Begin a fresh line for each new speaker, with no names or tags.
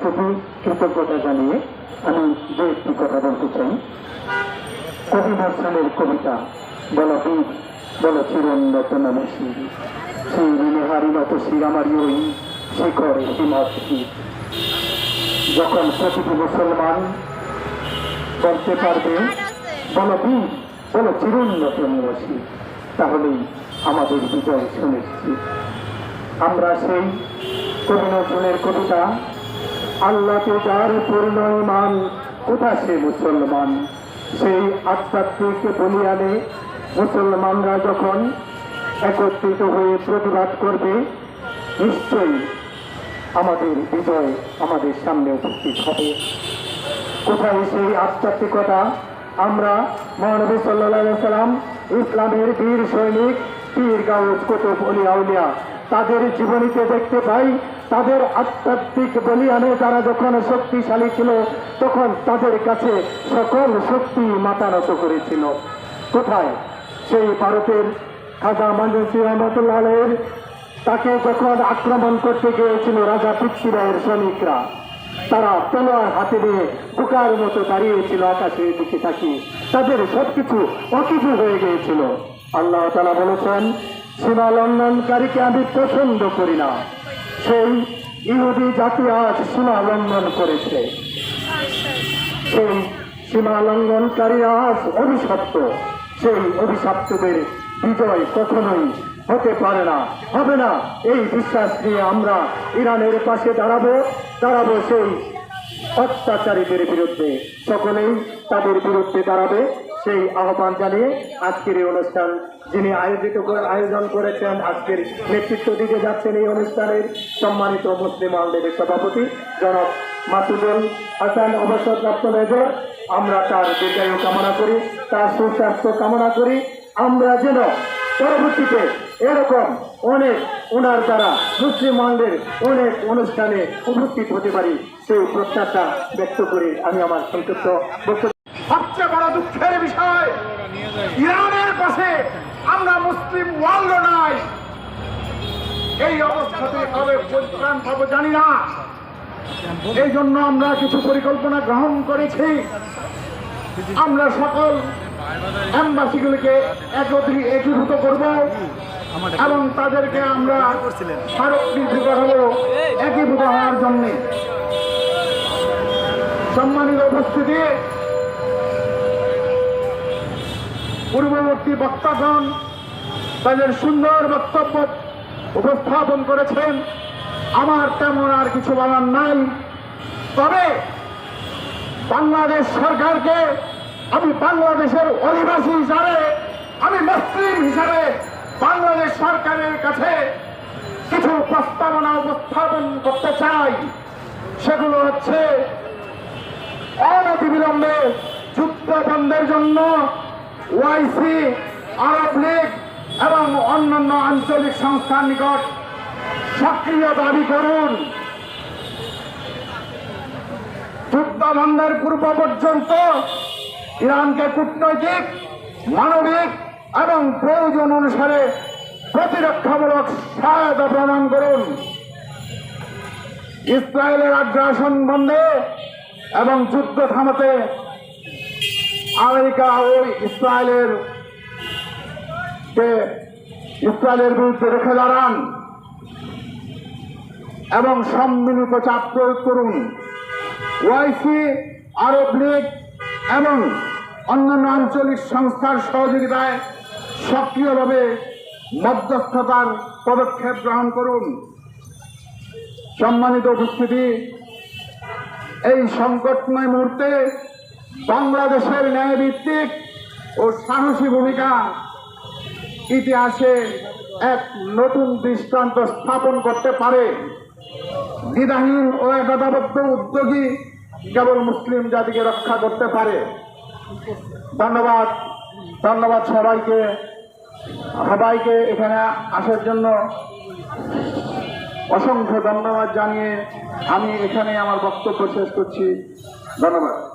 প্রতি কৃতজ্ঞতা জানিয়ে আমি যে একটি কথা বলতে চাই। কবি নজরুলের কবিতা বল বীর, বল চিরন্নত নামে শির। সেই ঋণহারি মতো শির আমারই ওই শিখর হিমত যখন প্রতিটি মুসলমান বলতে পারবে, বল বীর, বল চিরন্নত নিবাসী তাহলেই আমাদের বিজয় সুনিশ্চিত। আমরা সেই কবি নজরুলের কবিতা আল্লাহকে যার পরিণয় মান কোথা সে মুসলমান? সেই আধ্যাত্মিক বলিয়ানে মুসলমানরা যখন একত্রিত হয়ে প্রতিবাদ করবে, নিশ্চয়ই আমাদের বিজয় আমাদের সামনে উপস্থিত হবে। কোথায় সেই আধ্যাত্মিকতা? আমরা মহানবী সাল্লাহ সাল্লাম ইসলামের বীর সৈনিক পীর গাউস কুতুব অলি আউলিয়া। তাদের জীবনীতে দেখতে পাই, তাদের আধ্যাত্মিক বলিয়ানে তারা যখন শক্তিশালী ছিল, তখন তাদের কাছে সকল শক্তি মাতানত করেছিল। কোথায়? সেই ভারতের খাজা মঞ্জুসি রহমতুল্লাহ আলাইহির তাকে যখন আক্রমণ করতে গিয়েছিল রাজা পৃথ্বীরায়ের সৈনিকরা, তারা তলোয়ার হাতে নিয়ে বোকার মতো দাঁড়িয়েছিল আকাশের দিকে তাকিয়ে। তাদের সবকিছু অকিছু হয়ে গিয়েছিল। আল্লাহ তালা বলেছেন, সীমা লঙ্ঘনকারীকে আমি পছন্দ করি না। সেই ইহুদি জাতি আজ সীমা লঙ্ঘন করেছে। সেই সীমা লঙ্ঘনকারী আজ অভিশপ্ত। সেই অভিশপ্তদের বিজয় কখনোই হতে পারে না। হবে না। এই বিশ্বাস নিয়ে আমরা ইরানের পাশে দাঁড়াবো। দাঁড়াবো সেই অত্যাচারীদের বিরুদ্ধে। সকলেই তাদের বিরুদ্ধে দাঁড়াবে। সেই আহ্বান জানিয়ে আজকের এই অনুষ্ঠান, যিনি আয়োজিত আয়োজন করেছেন, আজকের নেতৃত্ব দিতে যাচ্ছেন এই অনুষ্ঠানের সম্মানিত মুসলিম আন্দোলনের সভাপতি জনাব মাসুদুল হাসান অবসরপ্রাপ্ত মেজর। আমরা তার দীর্ঘায়ু কামনা করি, তার সুস্বাস্থ্য কামনা করি। আমরা যেন পরবর্তীতে এরকম অনেক ওনার দ্বারা মুসলিম মহলের অনেক অনুষ্ঠানে উপস্থিত হতে পারি, সেই প্রত্যাশা ব্যক্ত করে। আমি আমার সংক্ষিপ্ত বক্তব্য
সবচেয়ে বড় দুঃখের বিষয়, ইরানের পাশে আমরা মুসলিম ওয়ার্ল্ড নাই এই অবস্থাতে কবে পরিত্রাণ পাবো জানি না। এই জন্য আমরা কিছু পরিকল্পনা গ্রহণ করেছি। আমরা সকল অ্যাম্বাসিগুলিকে একত্রি একীভূত করব এবং তাদেরকে আমরা স্মারকলিপি পাঠাবো একীভূত হওয়ার জন্য। সম্মানিত উপস্থিতি পূর্ববর্তী বক্তাগণ তাদের সুন্দর বক্তব্য উপস্থাপন করেছেন। আমার তেমন আর কিছু বলার নাই। তবে বাংলাদেশ সরকারকে আমি বাংলাদেশের অধিবাসী হিসাবে, আমি মুসলিম হিসাবে বাংলাদেশ সরকারের কাছে কিছু প্রস্তাবনা উপস্থাপন করতে চাই। সেগুলো হচ্ছে অনতিবিলম্বে যুদ্ধ বন্ধের জন্য ওয়াইসি, আরব লীগ এবং অন্যান্য আঞ্চলিক সংস্থার নিকট সক্রিয় দাবি করুন। যুদ্ধ বন্ধের পূর্ব পর্যন্ত ইরানকে কূটনৈতিক, মানবিক এবং প্রয়োজন অনুসারে প্রতিরক্ষামূলক সহায়তা প্রদান করুন। ইসরায়েলের আগ্রাসন বন্ধে এবং যুদ্ধ থামাতে আমেরিকা ও ইসরায়েলের ইসরায়েলের বিরুদ্ধে রেখে দাঁড়ান। এবং সম্মিলিত চাপ প্রয়োগ করুন। ওয়াইসি, আরব লীগ এবং অন্যান্য আঞ্চলিক সংস্থার সহযোগিতায় সক্রিয়ভাবে মধ্যস্থতার পদক্ষেপ গ্রহণ করুন। সম্মানিত উপস্থিতি, এই সংকটময় মুহূর্তে বাংলাদেশের ন্যায়ভিত্তিক ও সাহসী ভূমিকা ইতিহাসে এক নতুন দৃষ্টান্ত স্থাপন করতে পারে। দ্বিধাহীন ও একতাবদ্ধ উদ্যোগী কেবল মুসলিম জাতিকে রক্ষা করতে পারে। ধন্যবাদ ধন্যবাদ সবাইকে। সবাইকে এখানে আসার জন্য অসংখ্য ধন্যবাদ জানিয়ে আমি এখানে আমার বক্তব্য শেষ করছি। ধন্যবাদ।